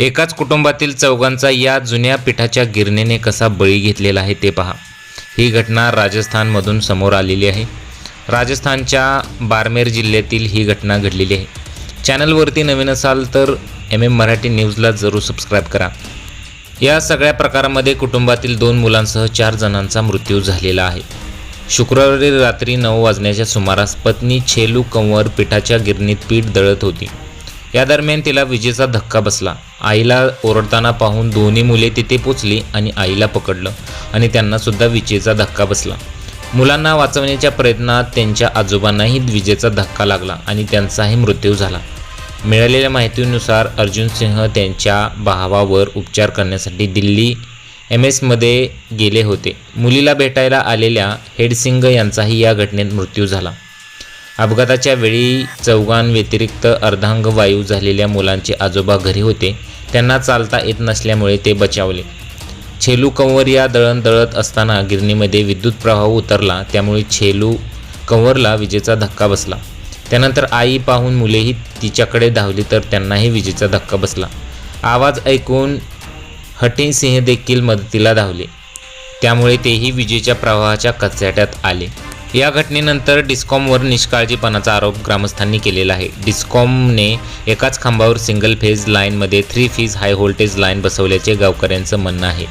एकाच कुटुंबातील चौघांचा या जुन्या पिठाच्या गिरणीने कसा बळी घेतलेला आहे ते पहा. ही घटना राजस्थानमधून समोर आलेली आहे. राजस्थानच्या बारमेर जिल्ह्यातील ही घटना घडलेली आहे. चॅनलवरती नवीन असाल तर एम एम मराठी न्यूजला जरूर सबस्क्राईब करा. या सगळ्या प्रकारामध्ये कुटुंबातील दोन मुलांसह चार जणांचा मृत्यू झालेला आहे. शुक्रवारी रात्री नऊ वाजण्याच्या सुमारास पत्नी छेलू कंवर पिठाच्या गिरणीत पीठ दळत होती. या दरम्यान तिला विजेचा धक्का बसला. आईला ओरडताना पाहून दोन्ही मुले तिथे पोचली आणि आईला पकडलं आणि त्यांनासुद्धा विजेचा धक्का बसला. मुलांना वाचवण्याच्या प्रयत्नात त्यांच्या आजोबांनाही विजेचा धक्का लागला आणि त्यांचाही मृत्यू झाला. मिळालेल्या माहितीनुसार अर्जुन सिंह त्यांच्या भावावर उपचार करण्यासाठी दिल्ली एम एसमध्ये गेले होते. मुलीला भेटायला आलेल्या हेडसिंग यांचाही या घटनेत मृत्यू झाला. अपघाताच्या वेळी चौघांव्यतिरिक्त अर्धांग वायू झालेल्या मुलांचे आजोबा घरी होते. त्यांना चालता येत नसल्यामुळे ते बचावले. छेलू कंवर या दळण दळत असताना गिरणीमध्ये विद्युत प्रवाह उतरला त्यामुळे छेलू कंवरला विजेचा धक्का बसला. त्यानंतर आई पाहून मुलेही तिच्याकडे धावली तर त्यांनाही विजेचा धक्का बसला. आवाज ऐकून हटीसिंह देखील मदतीला धावले. त्यामुळे तेही विजेच्या प्रवाहाच्या कचाट्यात आले. या घटनेनंतर डिस्कॉमवर निष्काळजीपणाचा आरोप ग्रामस्थांनी केलेला आहे. डिस्कॉमने एकाच खांबावर सिंगल फेज लाईनमध्ये three phase high voltage line बसवल्याचे गावकऱ्यांचं म्हणणं आहे.